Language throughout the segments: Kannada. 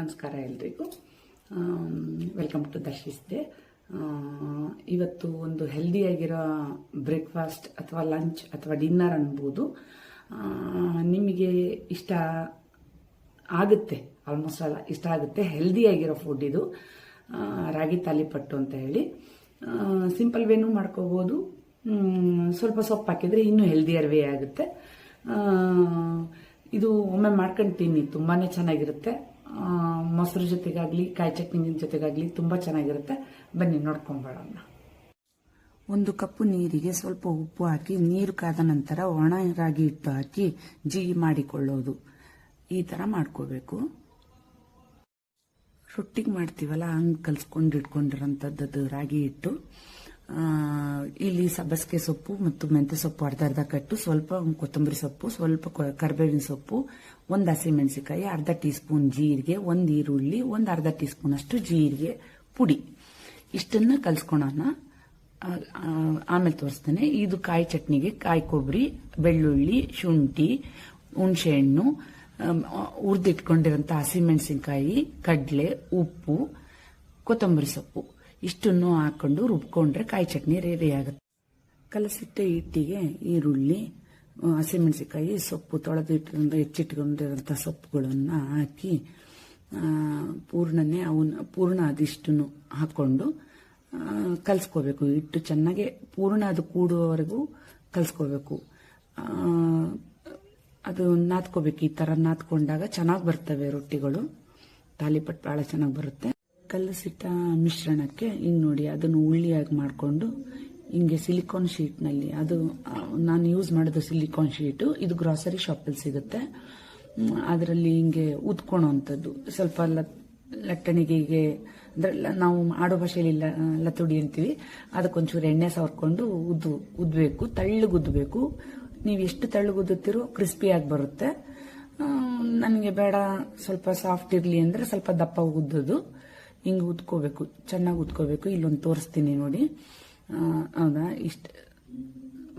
ನಮಸ್ಕಾರ ಎಲ್ರಿಗೂ. ವೆಲ್ಕಮ್ ಟು ದರ್ಶಿಸ್ದೆ ಇವತ್ತು ಒಂದು ಹೆಲ್ದಿಯಾಗಿರೋ ಬ್ರೇಕ್ಫಾಸ್ಟ್ ಅಥವಾ ಲಂಚ್ ಅಥವಾ ಡಿನ್ನರ್ ಅನ್ಬೋದು. ನಿಮಗೆ ಇಷ್ಟ ಆಗುತ್ತೆ ಆಲ್ಮೋಸ್ಟ್ ಅಲ್ಲ, ಇಷ್ಟ ಆಗುತ್ತೆ ಹೆಲ್ದಿಯಾಗಿರೋ ಫುಡ್ ಇದು. ರಾಗಿ ತಾಲಿಪಟ್ಟು ಅಂತ ಹೇಳಿ. ಸಿಂಪಲ್ ವೇನು ಮಾಡ್ಕೋಬೋದು. ಸ್ವಲ್ಪ ಸೊಪ್ಪು ಹಾಕಿದ್ರೆ ಇನ್ನೂ ಹೆಲ್ದಿಯರ್ ವೇ ಆಗುತ್ತೆ. ಇದು ಒಮ್ಮೆ ಮಾಡ್ಕೊಂಡು ತಿನ್ನಿ, ತುಂಬಾನೇ ಚೆನ್ನಾಗಿರುತ್ತೆ. ಮೊಸರು ಜೊತೆಗಾಗ್ಲಿ, ಕಾಯಿ ಚಟ್ನಿ ಜೊತೆಗಾಗ್ಲಿ ತುಂಬಾ ಚೆನ್ನಾಗಿರುತ್ತೆ. ಬನ್ನಿ ನೋಡ್ಕೊಂಬರೋಣ ಒಂದು ಕಪ್ಪು ನೀರಿಗೆ ಸ್ವಲ್ಪ ಉಪ್ಪು ಹಾಕಿ, ನೀರು ಕಾದ ನಂತರ ಒಣ ರಾಗಿ ಹಿಟ್ಟು ಹಾಕಿ ಜೀ ಮಾಡಿಕೊಳ್ಳೋದು. ಈ ತರ ಮಾಡ್ಕೋಬೇಕು. ರೊಟ್ಟಿಗೆ ಮಾಡ್ತೀವಲ್ಲ, ಹಂಗೆ ಕಲ್ಸ್ಕೊಂಡು ಇಟ್ಕೊಂಡಿರೋಂಥದ್ದು ರಾಗಿ ಹಿಟ್ಟು. ಇಲ್ಲಿ ಸಬ್ಬಸಿಗೆ ಸೊಪ್ಪು ಮತ್ತು ಮೆಂತ್ಯ ಸೊಪ್ಪು ಅರ್ಧ ಅರ್ಧ ಕಟ್ಟು, ಸ್ವಲ್ಪ ಕೊತ್ತಂಬರಿ ಸೊಪ್ಪು, ಸ್ವಲ್ಪ ಕರ್ಬೇವಿನ ಸೊಪ್ಪು, ಒಂದು ಹಸಿಮೆಣಸಿಕಾಯಿ ಅರ್ಧ ಟೀ ಸ್ಪೂನ್ ಜೀರಿಗೆ, ಒಂದು ಈರುಳ್ಳಿ, ಒಂದು ಅರ್ಧ ಟೀ ಸ್ಪೂನ್ ಅಷ್ಟು ಜೀರಿಗೆ ಪುಡಿ. ಇಷ್ಟನ್ನ ಕಲ್ಸ್ಕೊಳೋಣ. ಆಮೇಲೆ ತೋರಿಸ್ತೇನೆ. ಇದು ಕಾಯಿ ಚಟ್ನಿಗೆ ಕಾಯಿ ಕೊಬ್ಬರಿ ಬೆಳ್ಳುಳ್ಳಿ, ಶುಂಠಿ, ಹುಣಸೆಹಣ್ಣು ಹುರಿದಿಟ್ಕೊಂಡಿರೋಂಥ ಹಸಿಮೆಣಸಿನಕಾಯಿ, ಕಡಲೆ, ಉಪ್ಪು, ಕೊತ್ತಂಬರಿ ಸೊಪ್ಪು. ಇಷ್ಟನ್ನು ಹಾಕೊಂಡು ರುಬ್ಕೊಂಡ್ರೆ ಕಾಯಿ ಚಟ್ನಿ ರೆಡಿ ಆಗುತ್ತೆ. ಕಲಸಿಟ್ಟ ಹಿಟ್ಟಿಗೆ ಈರುಳ್ಳಿ ಹಸಿಮೆಣಸಿಕಾಯಿ ಸೊಪ್ಪು ತೊಳೆದಿಟ್ಟಿರೋ ಹೆಚ್ಚಿಟ್ಕೊಂಡಿರೋಂಥ ಸೊಪ್ಪುಗಳನ್ನು ಹಾಕಿ ಪೂರ್ಣನೆ ಅವನ್ನ ಪೂರ್ಣ ಅದಿಷ್ಟನ್ನು ಹಾಕೊಂಡು ಆ, ಕಲ್ಸ್ಕೋಬೇಕು. ಹಿಟ್ಟು ಚೆನ್ನಾಗಿ ಪೂರ್ಣ ಅದು ಕೂಡುವವರೆಗೂ ಕಲ್ಸ್ಕೋಬೇಕು. ಅದು ನಾದ್ಕೋಬೇಕು. ಈ ತರ ನಾದ್ಕೊಂಡಾಗ ಚೆನ್ನಾಗಿ ಬರ್ತವೆ ರೊಟ್ಟಿಗಳು. ತಾಲಿಪಟ್ಟು ಬಹಳ ಚೆನ್ನಾಗಿ ಬರುತ್ತೆ. ಕಲಸಿಟ್ಟ ಮಿಶ್ರಣಕ್ಕೆ ಹಿಂಗೆ ನೋಡಿ ಅದನ್ನು ಉಳ್ಳಿಯಾಗಿ ಮಾಡಿಕೊಂಡು ಹಿಂಗೆ ಸಿಲಿಕಾನ್ ಶೀಟ್ನಲ್ಲಿ. ಅದು ನಾನು ಯೂಸ್ ಮಾಡೋದು ಸಿಲಿಕಾನ್ ಶೀಟು, ಇದು ಗ್ರಾಸರಿ ಶಾಪಲ್ಲಿ ಸಿಗುತ್ತೆ. ಅದರಲ್ಲಿ ಹಿಂಗೆ ಉದ್ಕೊಳೋವಂಥದ್ದು ಸ್ವಲ್ಪ ಲಟ್ಟಣಿಗೆ ಹೀಗೆ ಅಂದ್ರೆ ನಾವು ಆಡೋ ಭಾಷೆಯಲ್ಲಿ ಲತುಡಿ ಅಂತೀವಿ. ಅದಕ್ಕೊಂಚೂರು ಎಣ್ಣೆ ಸವರ್ಕೊಂಡು ಉದ್ದು, ಉದ್ಬೇಕು ತಳ್ಳಗೆ ಉದ್ಬೇಕು ನೀವು ಎಷ್ಟು ತಳ್ಳಗೆ ಉದ್ದುತ್ತೀರೋ ಕ್ರಿಸ್ಪಿಯಾಗಿ ಬರುತ್ತೆ. ನನಗೆ ಬೇಡ, ಸ್ವಲ್ಪ ಸಾಫ್ಟ್ ಇರಲಿ ಅಂದರೆ ಸ್ವಲ್ಪ ದಪ್ಪ ಉದ್ದದು ಹಿಂಗೆ ಉದ್ಕೋಬೇಕು, ಚೆನ್ನಾಗಿ ಉದ್ಕೋಬೇಕು, ಇಲ್ಲೊಂದು ತೋರಿಸ್ತೀನಿ ನೋಡಿ. ಹೌದಾ? ಇಷ್ಟ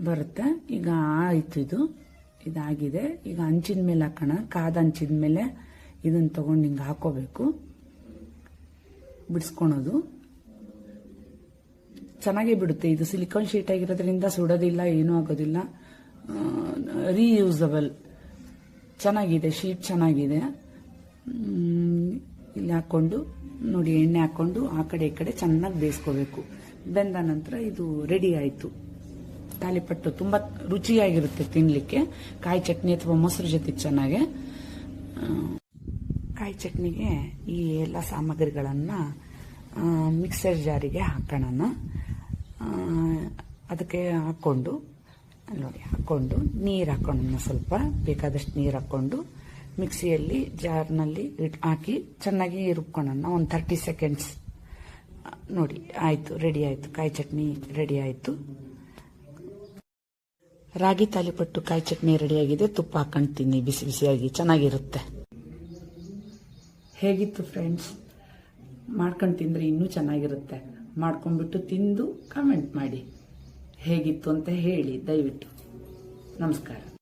ಬರುತ್ತೆ. ಈಗ ಆಯ್ತು ಇದು. ಇದಾಗಿದೆ. ಈಗ ಹಂಚಿನ ಮೇಲೆ ಹಾಕೋಣ. ಕಾದ ಹಂಚಿದ ಮೇಲೆ ಇದನ್ನ ತಗೊಂಡು ಹಿಂಗೆ ಹಾಕೋಬೇಕು. ಬಿಡಿಸ್ಕೊಳೋದು. ಚೆನ್ನಾಗೇ ಬಿಡುತ್ತೆ. ಇದು ಸಿಲಿಕಾನ್ ಶೀಟ್ ಆಗಿರೋದ್ರಿಂದ ಸುಡೋದಿಲ್ಲ, ಏನೂ ಆಗೋದಿಲ್ಲ. ರೀಯೂಸಬಲ್. ಚೆನ್ನಾಗಿದೆ. ಶೀಟ್ ಚೆನ್ನಾಗಿದೆ. ಇಲ್ಲಿ ಹಾಕೊಂಡು, ನೋಡಿ ಎಣ್ಣೆ ಹಾಕೊಂಡು ಆ ಕಡೆ ಈ ಕಡೆ ಚೆನ್ನಾಗಿ ಬೇಯಿಸ್ಕೋಬೇಕು. ಬೆಂದ ನಂತರ ಇದು ರೆಡಿ ಆಯಿತು. ತಾಲಿಪಟ್ಟು ತುಂಬ ರುಚಿಯಾಗಿರುತ್ತೆ ತಿನ್ನಲಿಕ್ಕೆ ಕಾಯಿ ಚಟ್ನಿ ಅಥವಾ ಮೊಸರು ಜೊತೆ ಚೆನ್ನಾಗೆ. ಕಾಯಿ ಚಟ್ನಿಗೆ ಈ ಎಲ್ಲ ಸಾಮಗ್ರಿಗಳನ್ನು ಮಿಕ್ಸರ್ ಜಾರಿಗೆ ಹಾಕೋಣ ಅದಕ್ಕೆ ಹಾಕ್ಕೊಂಡು ನೋಡಿ ಹಾಕ್ಕೊಂಡು ನೀರು ಹಾಕೋಣ ಸ್ವಲ್ಪ. ಬೇಕಾದಷ್ಟು ನೀರು ಹಾಕ್ಕೊಂಡು ಮಿಕ್ಸಿಯಲ್ಲಿ ಜಾರ್ನಲ್ಲಿ ಹಾಕಿ ಚೆನ್ನಾಗಿ ರುಬ್ಕೊಳ್ಳೋಣ ಒಂದು ತರ್ಟಿ ಸೆಕೆಂಡ್ಸ್ ನೋಡಿ, ಆಯಿತು ರೆಡಿ ಆಯಿತು. ಕಾಯಿ ಚಟ್ನಿ ರೆಡಿ ಆಯಿತು. ರಾಗಿ ತಾಲಿಪಟ್ಟು ಕಾಯಿ ಚಟ್ನಿ ರೆಡಿಯಾಗಿದೆ ತುಪ್ಪ ಹಾಕೊಂಡು ತಿನ್ನಿ, ಬಿಸಿ ಬಿಸಿಯಾಗಿ. ಚೆನ್ನಾಗಿರುತ್ತೆ. ಹೇಗಿತ್ತು ಫ್ರೆಂಡ್ಸ್ ಮಾಡ್ಕೊಂಡು ತಿಂದರೆ ಇನ್ನೂ ಚೆನ್ನಾಗಿರುತ್ತೆ. ಮಾಡ್ಕೊಂಡ್ಬಿಟ್ಟು ತಿಂದು ಕಮೆಂಟ್ ಮಾಡಿ. ಹೇಗಿತ್ತು ಅಂತ ಹೇಳಿ, ದಯವಿಟ್ಟು. ನಮಸ್ಕಾರ.